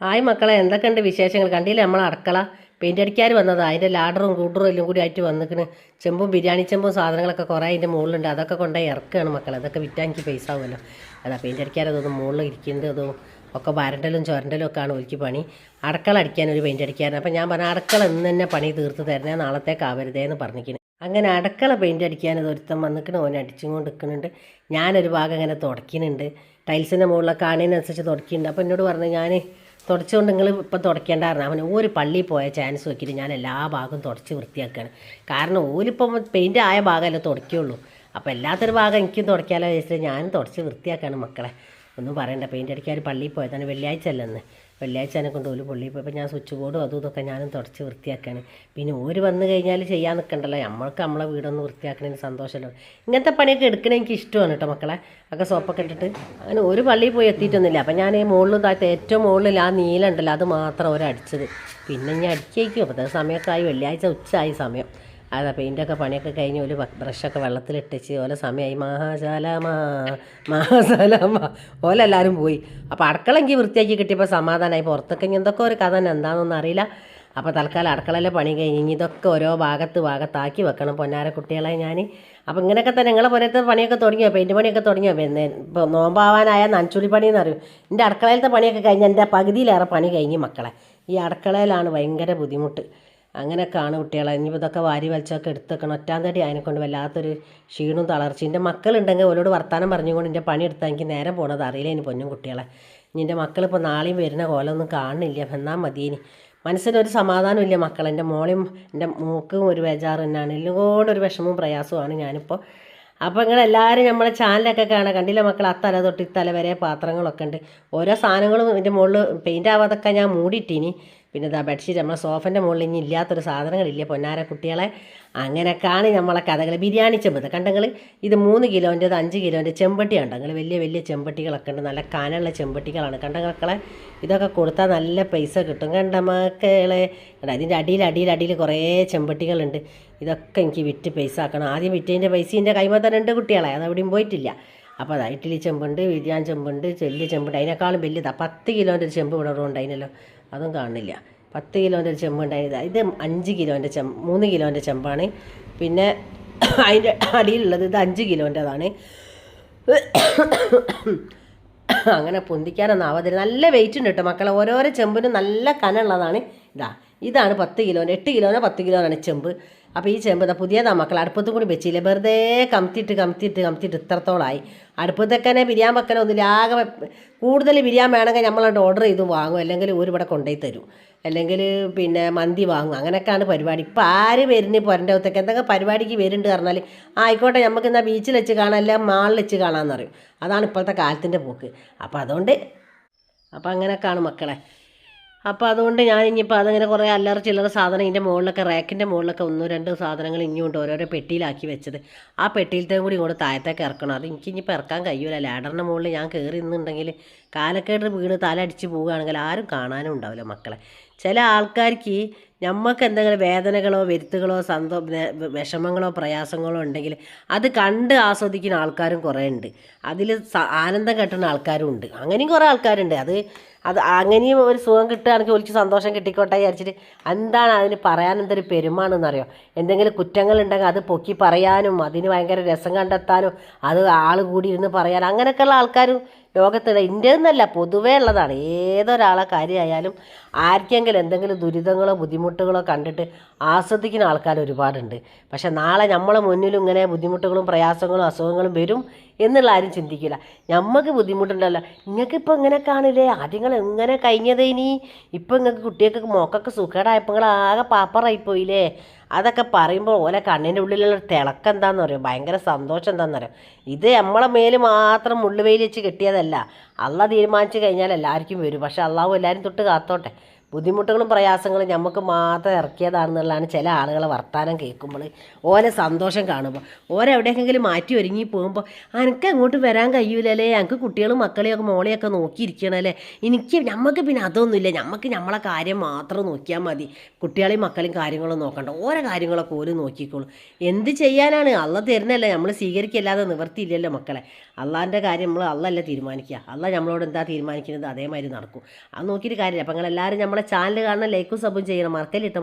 ആയി മക്കളെ എന്തൊക്കെയുണ്ട് വിശേഷങ്ങൾ? കണ്ടില്ലേ നമ്മൾ അടുക്കള? പെയിന്റ് അടിക്കാർ വന്നതാണ് അതിന്റെ ലാഡറും കൂട്ടറും എല്ലാം കൂടി ആയിട്ട് വന്നിക്കണ്. ചെമ്പും ബിരിയാണി ചെമ്പും സാധനങ്ങളൊക്കെ കുറേ അതിന്റെ മുകളിലുണ്ട്. അതൊക്കെ കൊണ്ടുപോയി ഇറക്കുകയാണ് മക്കളെ. അതൊക്കെ വിറ്റാൻ എനിക്ക് പൈസ ആവുമല്ലോ. അതാ പെയിന്റ് അടിക്കാരതൊന്നും മുകളിൽ ഇരിക്കുന്നുണ്ട് അതും ഒക്കെ വരണ്ടലും ചുരണ്ടലും ഒക്കെയാണ് ഒരുക്കി പണി. അടക്കള അടിക്കാൻ ഒരു പെയിന്റ് അടിക്കാരൻ അപ്പം ഞാൻ പറഞ്ഞ അടക്കള ഇന്ന് തന്നെ പണി തീർത്ത് തരണേ നാളത്തേക്ക് ആവരുതേ എന്ന് പറഞ്ഞിരിക്കുന്നു അങ്ങനെ അടക്കള പെയിന്റ് അടിക്കാൻ ഒരുത്തം വന്നിക്കണ്. ഓൻ അടിച്ചും കൊണ്ട് നിൽക്കുന്നുണ്ട്. ഞാനൊരു ഭാഗം അങ്ങനെ തുടക്കുന്നുണ്ട് ടൈൽസിന്റെ മുകളിലൊക്കെ ആണേനനുസരിച്ച് തുടക്കുന്നുണ്ട് അപ്പോൾ എന്നോട് പറഞ്ഞു ഞാൻ തുടച്ചുകൊണ്ട് നിങ്ങൾ ഇപ്പം തുടയ്ക്കേണ്ടായിരുന്നു അവന് ഒരു പള്ളിയിൽ പോയ ചാൻസ് നോക്കിയിട്ട് ഞാൻ എല്ലാ ഭാഗവും തുടച്ച് വൃത്തിയാക്കുകയാണ് കാരണം ഓലിപ്പം പെയിന്റ് ആയ ഭാഗമല്ലേ തുടയ്ക്കുള്ളൂ. അപ്പോൾ എല്ലാത്തൊരു ഭാഗം എനിക്കും തുടയ്ക്കാലോ വെച്ചിട്ട് ഞാനും തുടച്ച് വൃത്തിയാക്കാണ് മക്കളെ. ഒന്നും പറയണ്ട. പെയിന്റ് അടിക്കാൻ പള്ളിയിൽ പോയതാണ്. വെള്ളിയാഴ്ച അല്ലെന്ന്. വെള്ളിയാഴ്ച എന്നെ കൊണ്ട് ഒരു പുള്ളി പോയപ്പോൾ ഞാൻ സ്വിച്ച് ബോർഡും അതും ഇതൊക്കെ ഞാനും തുടച്ച് വൃത്തിയാക്കാണ്. പിന്നെ ഓര് വന്നു കഴിഞ്ഞാൽ ചെയ്യാൻ നിൽക്കണ്ടല്ലോ നമ്മൾക്ക് നമ്മളെ വീടൊന്ന് വൃത്തിയാക്കണതിന് സന്തോഷമല്ലോ. ഇങ്ങനത്തെ പണിയൊക്കെ എടുക്കണേ എനിക്ക് ഇഷ്ടമാണ് കേട്ടോ മക്കളെ. ഒക്കെ സോപ്പൊക്കെ ഇട്ടിട്ട്. അങ്ങനെ ഒരു പള്ളിയിൽ പോയി എത്തിയിട്ടൊന്നുമില്ല. അപ്പം ഞാൻ ഈ മുകളിൽ താഴത്തെ ഏറ്റവും മുകളിൽ ആ നീല ഉണ്ടല്ലോ അത് മാത്രം ഒരടിച്ചത് പിന്നെ ഞാൻ അടിച്ചേക്കും അപ്പോൾ സമയത്തായി വെള്ളിയാഴ്ച ഉച്ചയായി സമയം. അതാ പെയിന്റൊക്കെ പണിയൊക്കെ കഴിഞ്ഞ് ഒരു ബ്രഷൊക്കെ വെള്ളത്തിലിട്ടിച്ച് ഓല സമയമായി മഹാശാലമാ മഹാശാലമാ ഓലെല്ലാവരും പോയി. അപ്പോൾ അടുക്കള വൃത്തിയാക്കി കിട്ടിയപ്പോൾ സമാധാനമായി പുറത്തൊക്കെ ഇനി എന്തൊക്കെ ഒരു കഥ എന്താണെന്നൊന്നും അറിയില്ല. അപ്പോൾ തൽക്കാലം അടുക്കളയിലെ പണി കഴിഞ്ഞ് ഇനി ഇതൊക്കെ ഓരോ ഭാഗത്ത് ഭാഗത്താക്കി വെക്കണം. പൊന്നാര കുട്ടികളെ ഞാൻ അപ്പോൾ ഇങ്ങനെയൊക്കെ തന്നെ നിങ്ങളെ പുരത്തെ പണിയൊക്കെ തുടങ്ങിയോ? പെയിന്റ് പണിയൊക്കെ തുടങ്ങിയോ? പിന്നെ ഇപ്പോൾ നോമ്പാവാനായ നനച്ചുളി പണി എന്ന് അറിയും എന്റെ അടുക്കളയിലത്തെ പണിയൊക്കെ കഴിഞ്ഞ് എന്റെ പകുതിയിലേറെ പണി കഴിഞ്ഞ് മക്കളെ. ഈ അടുക്കളയിലാണ് ഭയങ്കര ബുദ്ധിമുട്ട്. അങ്ങനെയൊക്കെയാണ് കുട്ടികളെ. ഇനി ഇതൊക്കെ വാരി വലിച്ചൊക്കെ എടുത്തേക്കണം ഒറ്റാം തടി അതിനെക്കൊണ്ട് വല്ലാത്തൊരു ക്ഷീണവും തളർച്ചയും. എന്റെ മക്കളുണ്ടെങ്കിൽ ഓരോട് വർത്താനം പറഞ്ഞുകൊണ്ട് എന്റെ പണി എടുത്താൽ എനിക്ക് നേരം പോണത് അറിയില്ല ഇനി പൊന്നും കുട്ടികളെ. ഇനി എന്റെ മക്കളിപ്പോൾ നാളെയും വരുന്ന കോലൊന്നും കാണുന്നില്ല. എന്നാൽ മതിയിനി. മനസ്സിനൊരു സമാധാനമില്ല മക്കൾ എന്റെ മോളെയും എന്റെ മൂക്കും ഒരു ബേജാറ് തന്നെയാണ്. എല്ലാം ഒരു വിഷമവും പ്രയാസവുമാണ് ഞാനിപ്പോൾ അപ്പോൾ നിങ്ങൾ എല്ലാവരും നമ്മളെ ചാനലൊക്കെ കാണാം. കണ്ടില്ല മക്കൾ അത്തല തൊട്ട് ഇത്തല വരെ പാത്രങ്ങളൊക്കെ ഉണ്ട്. ഓരോ സാധനങ്ങളും ഇതിന്റെ മുകളിൽ പെയിന്റ് ആവാതൊക്കെ ഞാൻ മൂടിയിട്ടിനി. പിന്നെ ഇതാ ബെഡ്ഷീറ്റ് നമ്മളെ സോഫന്റെ മുകളിൽ ഇനി ഇല്ലാത്തൊരു സാധനങ്ങളില്ല. പൊന്നാര കുട്ടികളെ അങ്ങനെ കാണി നമ്മളെ കഥകൾ ബിരിയാണി ചെമ്പ് കണ്ടെങ്കിൽ ഇത് മൂന്ന് കിലോന്റെത് അഞ്ച് കിലോന്റെ ചെമ്പട്ടി ഉണ്ട് നിങ്ങൾ വലിയ വലിയ ചെമ്പട്ടികളൊക്കെ ഉണ്ട്. നല്ല കനമുള്ള ചെമ്പട്ടികളാണ്. കണ്ടങ്ങളെ ഇതൊക്കെ കൊടുത്താൽ നല്ല പൈസ കിട്ടും. കണ്ട മക്കളെ ഇതിന്റെ അടിയിൽ അടിയിൽ അടിയിൽ കുറേ ചെമ്പട്ടികളുണ്ട്. ഇതൊക്കെ എനിക്ക് വിറ്റ് പൈസ ആക്കണം. ആദ്യം വിറ്റതിന്റെ പൈസ എന്റെ കൈമ രണ്ട് ഉണ്ട് കുട്ടികളെ. അത് എവിടെയും പോയിട്ടില്ല. അപ്പോൾ അതാ ഇഡ്ഡലി ചെമ്പുണ്ട് ബിരിയാണി ചെമ്പുണ്ട് ചെല്ലി ചെമ്പുണ്ട്. അതിനേക്കാളും വലിയതാണ് പത്ത് കിലോന്റെ ഒരു ചെമ്പ് ഇവിടെ ഉണ്ടായിരുന്നല്ലോ അതും കാണില്ല. പത്ത് കിലോന്റെ ഒരു ചെമ്പ് ഉണ്ടായത് ഇത് അഞ്ച് കിലോന്റെ ചെമ്പ് മൂന്ന് കിലോന്റെ ചെമ്പാണ്. പിന്നെ അതിന്റെ അടിയിലുള്ളത് ഇത് അഞ്ച് കിലോന്റെതാണ്. അങ്ങനെ പൊന്തിക്കാനൊന്നും ആവാതില്ല നല്ല വെയിറ്റ് ഉണ്ട് കേട്ടോ മക്കളെ. ഓരോരോ ചെമ്പിനും നല്ല കനമുള്ളതാണ്. ഇതാ ഇതാണ് പത്ത് കിലോന്റെ എട്ട് കിലോനോ പത്ത് കിലോനാണ് ചെമ്പ്. അപ്പോൾ ഈ ചെമ്പ് പുതിയതാ മക്കൾ അടുപ്പത്തും കൂടി വെച്ചില്ല? വെറുതെ കമത്തിയിട്ട് കമത്തിയിട്ട് കമത്തിയിട്ട് ഇത്രത്തോളമായി അടുപ്പത്തേക്കനെ ബിരിയാൻ വെക്കണ ഒന്നുമില്ല ആകെ കൂടുതൽ ബിരിയാൻ വേണമെങ്കിൽ നമ്മളോട് ഓർഡർ ചെയ്ത് വാങ്ങും. അല്ലെങ്കിൽ ഒരു ഇവിടെ കൊണ്ടുപോയി തരും. അല്ലെങ്കിൽ പിന്നെ മന്തി വാങ്ങും. അങ്ങനെയൊക്കെയാണ് പരിപാടി. ഇപ്പം ആര് വരുന്നു പുരന്റെ അകത്തേക്ക്? എന്തൊക്കെ പരിപാടിക്ക് വരുന്നുണ്ട് പറഞ്ഞാൽ ആയിക്കോട്ടെ നമുക്ക് എന്നാൽ ബീച്ചിൽ വെച്ച് കാണാം അല്ല മാളിൽ വെച്ച് കാണാമെന്ന് പറയും. അതാണ് ഇപ്പോഴത്തെ കാലത്തിന്റെ പോക്ക്. അപ്പോൾ അതുകൊണ്ട് അപ്പോൾ അങ്ങനെയൊക്കെയാണ് മക്കളെ. അപ്പോൾ അതുകൊണ്ട് ഞാൻ ഇനിയിപ്പോൾ അതങ്ങനെ കുറേ അല്ലറ ചില്ലറ സാധനം ഇതിന്റെ മുകളിലൊക്കെ റാക്കിന്റെ മുകളിലൊക്കെ ഒന്നോ രണ്ട് സാധനങ്ങൾ ഇനിയുണ്ട് ഓരോരോ പെട്ടിയിലാക്കി വെച്ചത്. ആ പെട്ടിയിലത്തെ കൂടി ഇങ്ങോട്ട് താഴത്തേക്ക് ഇറക്കണം. അത് എനിക്ക് ഇനിയിപ്പോൾ ഇറക്കാൻ കഴിയൂല. ലാഡറിന്റെ മുകളിൽ ഞാൻ കയറി നിന്നുണ്ടെങ്കിൽ കാലക്കേട് വീണ് തല അടിച്ച് പോവുകയാണെങ്കിൽ ആരും കാണാനും ഉണ്ടാവില്ല മക്കളെ. ചില ആൾക്കാർക്ക് നമുക്ക് എന്തെങ്കിലും വേദനകളോ വരുത്തുകളോ സന്തോ വിഷമങ്ങളോ പ്രയാസങ്ങളോ ഉണ്ടെങ്കിൽ അത് കണ്ട് ആസ്വദിക്കുന്ന ആൾക്കാരും കുറേ ഉണ്ട് അതിൽ ആനന്ദം കെട്ടുന്ന ആൾക്കാരും ഉണ്ട്. അങ്ങനെയും കുറേ ആൾക്കാരുണ്ട്. അത് അത് അങ്ങനെയും ഒരു സുഖം കിട്ടുകയാണെങ്കിൽ ഒലിച്ച് സന്തോഷം കിട്ടിക്കോട്ടെ വിചാരിച്ചിട്ട് എന്താണ് അതിന് പറയാൻ എന്തൊരു പെരുമാണെന്നറിയോ? എന്തെങ്കിലും കുറ്റങ്ങളുണ്ടെങ്കിൽ അത് പൊക്കി പറയാനും അതിന് ഭയങ്കര രസം കണ്ടെത്താനും അത് ആൾ കൂടി ഇരുന്ന് പറയാനും അങ്ങനെയൊക്കെയുള്ള ആൾക്കാരും ലോകത്തുള്ള എന്നല്ല പൊതുവേ ഉള്ളതാണ്. ഏതൊരാളെ കാര്യമായാലും ആർക്കെങ്കിലും എന്തെങ്കിലും ദുരിതങ്ങളോ ബുദ്ധിമുട്ടുകളോ കണ്ടിട്ട് ആസ്വദിക്കുന്ന ആൾക്കാർ ഒരുപാടുണ്ട്. പക്ഷെ നാളെ നമ്മളെ മുന്നിലും ഇങ്ങനെ ബുദ്ധിമുട്ടുകളും പ്രയാസങ്ങളും അസുഖങ്ങളും വരും. എന്നുള്ള ആരും ചിന്തിക്കില്ല. നമുക്ക് ബുദ്ധിമുട്ടുണ്ടല്ലോ. നിങ്ങൾക്ക് ഇപ്പോൾ ഇങ്ങനെ കാണില്ലേ? ആദ്യങ്ങൾ എങ്ങനെ കഴിഞ്ഞത് ഇനി. ഇപ്പം നിങ്ങൾക്ക് കുട്ടികൾക്ക് മോക്കൊക്കെ സുഖേടായപ്പോൾ നിങ്ങൾ ആകെ പാപ്പറായിപ്പോയില്ലേ? അതൊക്കെ പറയുമ്പോൾ ഓലെ കണ്ണിന്റെ ഉള്ളിലുള്ള തിളക്കം എന്താണെന്ന് പറയും ഭയങ്കര സന്തോഷം എന്താണെന്ന് പറയും ഇത് നമ്മളെ മേൽ മാത്രം മുള്ളുവെയിൽ വെച്ച് കെട്ടിയതല്ല. അള്ള തീരുമാനിച്ചു കഴിഞ്ഞാൽ എല്ലാവർക്കും വരും. പക്ഷെ അള്ളാഹു എല്ലാവരും തൊട്ട് കാത്തോട്ടെ. ബുദ്ധിമുട്ടുകളും പ്രയാസങ്ങളും നമുക്ക് മാത്രം ഇറക്കിയതാണെന്നുള്ളതാണ് ചില ആളുകളെ വർത്തമാനം കേൾക്കുമ്പോൾ. ഓരെ സന്തോഷം കാണുമ്പോൾ. ഓരെവിടെയെങ്കിലും മാറ്റി ഒരുങ്ങി പോകുമ്പോൾ എനിക്ക് അങ്ങോട്ട് വരാൻ കഴിയൂലല്ലേ? എനിക്ക് കുട്ടികളും മക്കളെയൊക്കെ മോളെയൊക്കെ നോക്കിയിരിക്കണല്ലേ? എനിക്ക് നമുക്ക് പിന്നെ അതൊന്നുമില്ല. നമുക്ക് നമ്മളെ കാര്യം മാത്രം നോക്കിയാൽ മതി. കുട്ടികളെയും മക്കളെയും കാര്യങ്ങളും നോക്കണ്ട. ഓരോ കാര്യങ്ങളൊക്കെ ഓര് നോക്കിക്കോളും. എന്ത് ചെയ്യാനാണ്? അള്ള തരുന്നല്ലേ നമ്മൾ സ്വീകരിക്കല്ലാതെ നിവർത്തിയില്ലല്ലോ മക്കളെ. അള്ളാന്റെ കാര്യം നമ്മൾ അള്ളല്ല തീരുമാനിക്കുക. അള്ള നമ്മളോട് എന്താ തീരുമാനിക്കുന്നത്? അതേമാതിരി നടക്കും. അത് നോക്കിയിട്ട് കാര്യമില്ല. അപ്പം നിങ്ങളെല്ലാവരും നമ്മളെ ചാനൽ കാണണം ലൈക്കും സബും ചെയ്യണം മറക്കലിട്ട